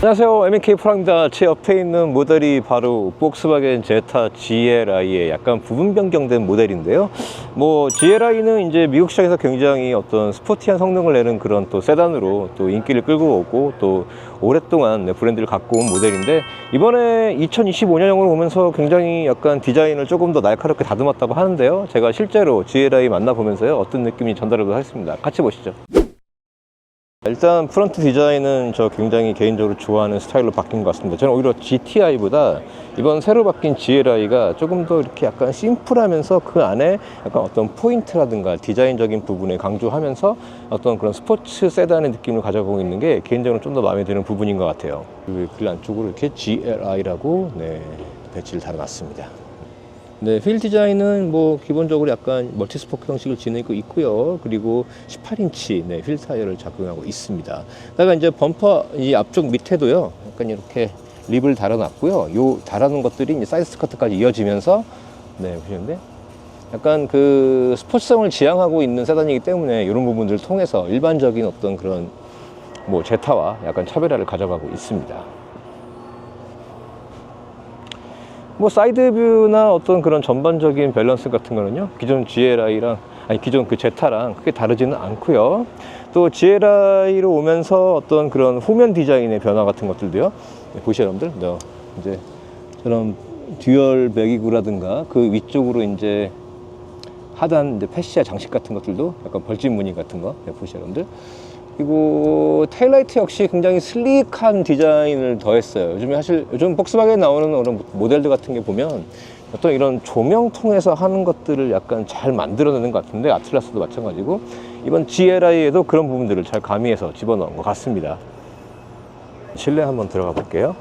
안녕하세요. MK 프랑입니다 제 옆에 있는 모델이 바로 폭스바겐 제타 GLI의 약간 부분 변경된 모델인데요. 뭐 GLI는 이제 미국 시장에서 굉장히 어떤 스포티한 성능을 내는 그런 또 세단으로 또 인기를 끌고 오고 또 오랫동안 네, 브랜드를 갖고 온 모델인데 이번에 2025년형으로 오면서 굉장히 약간 디자인을 조금 더 날카롭게 다듬었다고 하는데요. 제가 실제로 GLI 만나보면서요. 어떤 느낌이 전달하도록 하겠습니다. 같이 보시죠 일단 프론트 디자인은 저 굉장히 개인적으로 좋아하는 스타일로 바뀐 것 같습니다. 저는 오히려 GTI보다 이번 새로 바뀐 GLI가 조금 더 이렇게 약간 심플하면서 그 안에 약간 어떤 포인트라든가 디자인적인 부분을 강조하면서 어떤 그런 스포츠 세단의 느낌을 가져가고 있는 게 개인적으로 좀 더 마음에 드는 부분인 것 같아요. 그 길 안쪽으로 이렇게 GLI라고 네, 배치를 달아놨습니다. 네, 휠 디자인은 뭐 기본적으로 약간 멀티 스포크 형식을 지니고 있고요. 그리고 18인치 네, 휠 타이어를 적용하고 있습니다. 다가 이제 범퍼 이 앞쪽 밑에도요. 약간 이렇게 립을 달아놨고요. 요 달아놓은 것들이 이제 사이드 스커트까지 이어지면서 네, 보시는데 약간 그 스포츠성을 지향하고 있는 세단이기 때문에 이런 부분들을 통해서 일반적인 어떤 그런 뭐 제타와 약간 차별화를 가져가고 있습니다. 뭐 사이드 뷰나 어떤 그런 전반적인 밸런스 같은 거는요 기존 GLI랑 아니 기존 그 제타랑 크게 다르지는 않고요. 또 GLI로 오면서 어떤 그런 후면 디자인의 변화 같은 것들도요 네, 보시죠 여러분들. 네, 이제 저런 듀얼 배기구라든가 그 위쪽으로 이제 하단 이제 패시아 장식 같은 것들도 약간 벌집 무늬 같은 거 네, 보시죠 여러분들 그리고 테일라이트 역시 굉장히 슬릭한 디자인을 더했어요. 요즘에 사실 요즘 폭스바겐 나오는 그런 모델들 같은 게 보면 어떤 이런 조명 통해서 하는 것들을 약간 잘 만들어내는 것 같은데 아틀라스도 마찬가지고 이번 GLI에도 그런 부분들을 잘 가미해서 집어넣은 것 같습니다. 실내 한번 들어가 볼게요.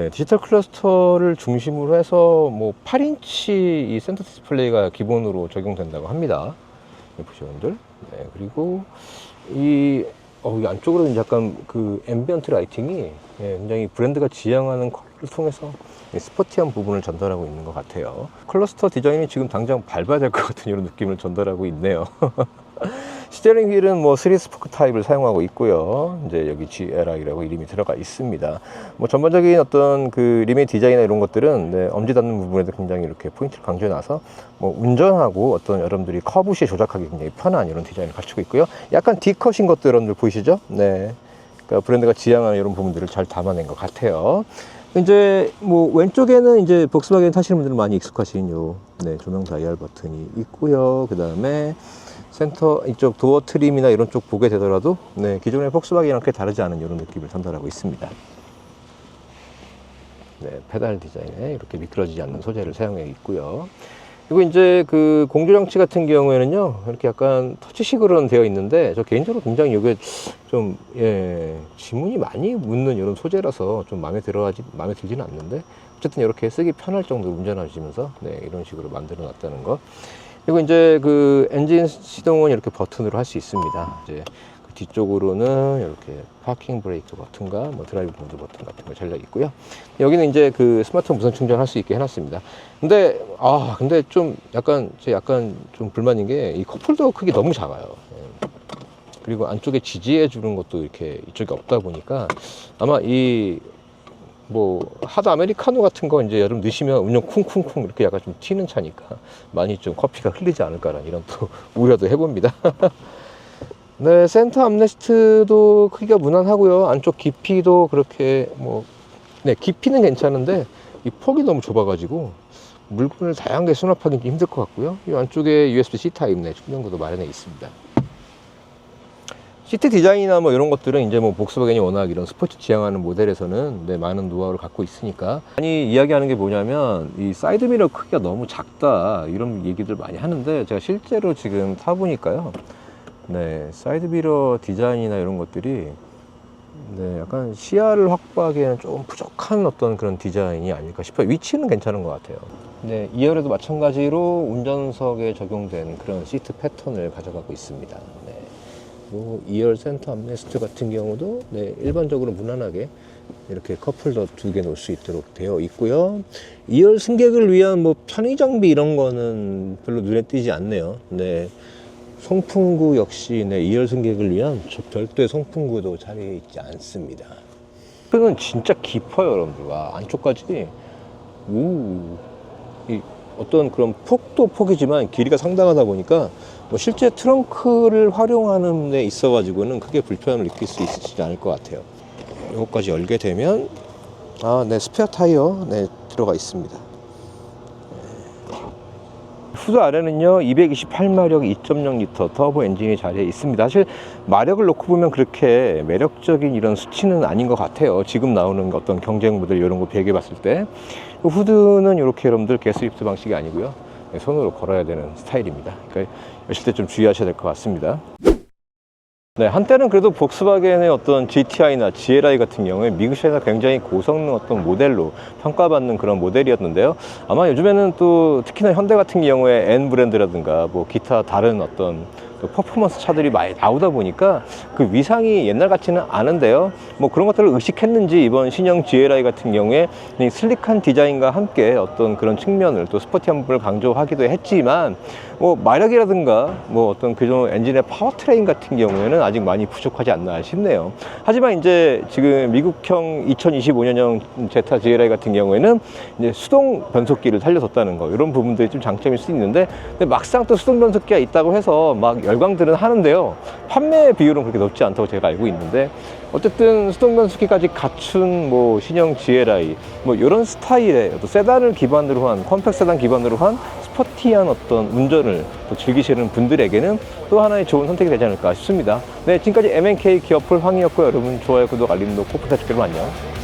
네, 디지털 클러스터를 중심으로 해서 뭐 8인치 이 센터 디스플레이가 기본으로 적용된다고 합니다. 네, 보시면들. 네, 그리고 이, 어, 이 안쪽으로 이제 약간 그 앰비언트 라이팅이 예, 굉장히 브랜드가 지향하는 컬러를 통해서 이 스포티한 부분을 전달하고 있는 것 같아요. 클러스터 디자인이 지금 당장 밟아야 될 것 같은 이런 느낌을 전달하고 있네요. 스티어링 휠은 뭐 3스포크 타입을 사용하고 있고요. 이제 여기 GLI라고 이름이 들어가 있습니다. 뭐 전반적인 어떤 그 림의 디자인이나 이런 것들은 네, 엄지 닿는 부분에도 굉장히 이렇게 포인트를 강조해놔서 뭐 운전하고 어떤 여러분들이 커브시 조작하기 굉장히 편한 이런 디자인을 갖추고 있고요. 약간 D컷인 것들 여러분들 보이시죠? 네. 그러니까 브랜드가 지향하는 이런 부분들을 잘 담아낸 것 같아요. 이제 뭐 왼쪽에는 이제 복스바겐 타시는 분들은 많이 익숙하신 요 네, 조명 다이얼 버튼이 있고요. 그 다음에 센터 이쪽 도어 트림이나 이런 쪽 보게 되더라도 네, 기존의 폭스바겐이랑 크게 다르지 않은 이런 느낌을 전달하고 있습니다. 네, 페달 디자인에 이렇게 미끄러지지 않는 소재를 사용해 있고요. 그리고 이제 그 공조 장치 같은 경우에는요, 이렇게 약간 터치식으로는 되어 있는데, 저 개인적으로 굉장히 이게 좀, 예, 지문이 많이 묻는 이런 소재라서 좀 마음에 들어하지, 마음에 들지는 않는데, 어쨌든 이렇게 쓰기 편할 정도로 운전하시면서, 네, 이런 식으로 만들어 놨다는 거. 그리고 이제 그 엔진 시동은 이렇게 버튼으로 할 수 있습니다. 이제 그 뒤쪽으로는 이렇게 파킹 브레이크 버튼과 뭐 드라이브 모드 버튼 같은 거 잘려 있고요. 여기는 이제 그 스마트폰 무선 충전할 수 있게 해놨습니다. 근데 아 근데 좀 약간 제 약간 좀 불만인 게 이 컵홀더 크기 너무 작아요. 예. 그리고 안쪽에 지지해 주는 것도 이렇게 이쪽에 없다 보니까 아마 이 뭐 하드 아메리카노 같은 거 이제 여름 넣으시면 음료 쿵쿵쿵 이렇게 약간 좀 튀는 차니까 많이 좀 커피가 흘리지 않을까라는 이런 또 우려도 해봅니다. 네, 센터 암레스트도 크기가 무난하고요. 안쪽 깊이도 그렇게 뭐, 네, 깊이는 괜찮은데 이 폭이 너무 좁아가지고 물건을 다양하게 수납하기 좀 힘들 것 같고요. 이 안쪽에 USB-C 타입 네, 충전구도 마련해 있습니다. 시트 디자인이나 뭐 이런 것들은 이제 뭐 복스바겐이 워낙 이런 스포츠 지향하는 모델에서는 네, 많은 노하우를 갖고 있으니까. 많이 이야기하는 게 뭐냐면 이 사이드 미러 크기가 너무 작다 이런 얘기들 많이 하는데 제가 실제로 지금 타보니까요. 네 사이드 미러 디자인이나 이런 것들이 네 약간 시야를 확보하기에는 좀 부족한 어떤 그런 디자인이 아닐까 싶어요. 위치는 괜찮은 것 같아요. 네 2열에도 마찬가지로 운전석에 적용된 그런 시트 패턴을 가져가고 있습니다. 네. 뭐 2열 센터 암레스트 같은 경우도 네, 일반적으로 무난하게 이렇게 컵홀더 두 개 놓을 수 있도록 되어 있고요. 2열 승객을 위한 뭐 편의 장비 이런 거는 별로 눈에 띄지 않네요. 네. 송풍구 역시 네, 2열 승객을 위한 저 별도의 송풍구도 자리에 있지 않습니다. 은 진짜 깊어요, 여러분들. 와, 안쪽까지. 오. 이 어떤 그런 폭도 폭이지만 길이가 상당하다 보니까 뭐 실제 트렁크를 활용하는 데 있어 가지고는 크게 불편함을 느낄 수 있지 않을 것 같아요. 이것까지 열게 되면 아, 네, 스페어 타이어 네, 들어가 있습니다. 후드 아래는요 228마력 2.0L 터보 엔진이 자리에 있습니다. 사실 마력을 놓고 보면 그렇게 매력적인 이런 수치는 아닌 것 같아요. 지금 나오는 어떤 경쟁 모델 이런 거 비교해 봤을 때. 후드는 이렇게 여러분들 게스리프트 방식이 아니고요. 네, 손으로 걸어야 되는 스타일입니다. 그러니까 여실 때 좀 주의하셔야 될 것 같습니다 네, 한때는 그래도 복스바겐의 어떤 GTI나 GLI 같은 경우에 미국 시장에서 굉장히 고성능 어떤 모델로 평가받는 그런 모델이었는데요. 아마 요즘에는 또 특히나 현대 같은 경우에 N 브랜드라든가 뭐 기타 다른 어떤 또 퍼포먼스 차들이 많이 나오다 보니까 그 위상이 옛날 같지는 않은데요. 뭐 그런 것들을 의식했는지 이번 신형 GLI 같은 경우에 이 슬릭한 디자인과 함께 어떤 그런 측면을 또 스포티한 부분을 강조하기도 했지만 뭐 마력이라든가 뭐 어떤 그종 엔진의 파워트레인 같은 경우에는 아직 많이 부족하지 않나 싶네요. 하지만 이제 지금 미국형 2025년형 제타 GLI 같은 경우에는 이제 수동 변속기를 살려뒀다는 거 이런 부분들이 좀 장점일 수 있는데 막상 또 수동 변속기가 있다고 해서 막 열광들은 하는데요. 판매 비율은 그렇게 높지 않다고 제가 알고 있는데 어쨌든 수동 변속기까지 갖춘 뭐 신형 GLI 뭐 이런 스타일의 세단을 기반으로 한 컴팩 세단 기반으로 한 스포티한 어떤 운전을 또 즐기시는 분들에게는 또 하나의 좋은 선택이 되지 않을까 싶습니다. 네, 지금까지 MNK 기어풀 황이었고요. 여러분 좋아요, 구독, 알림 놓고 부탁드리면 안녕.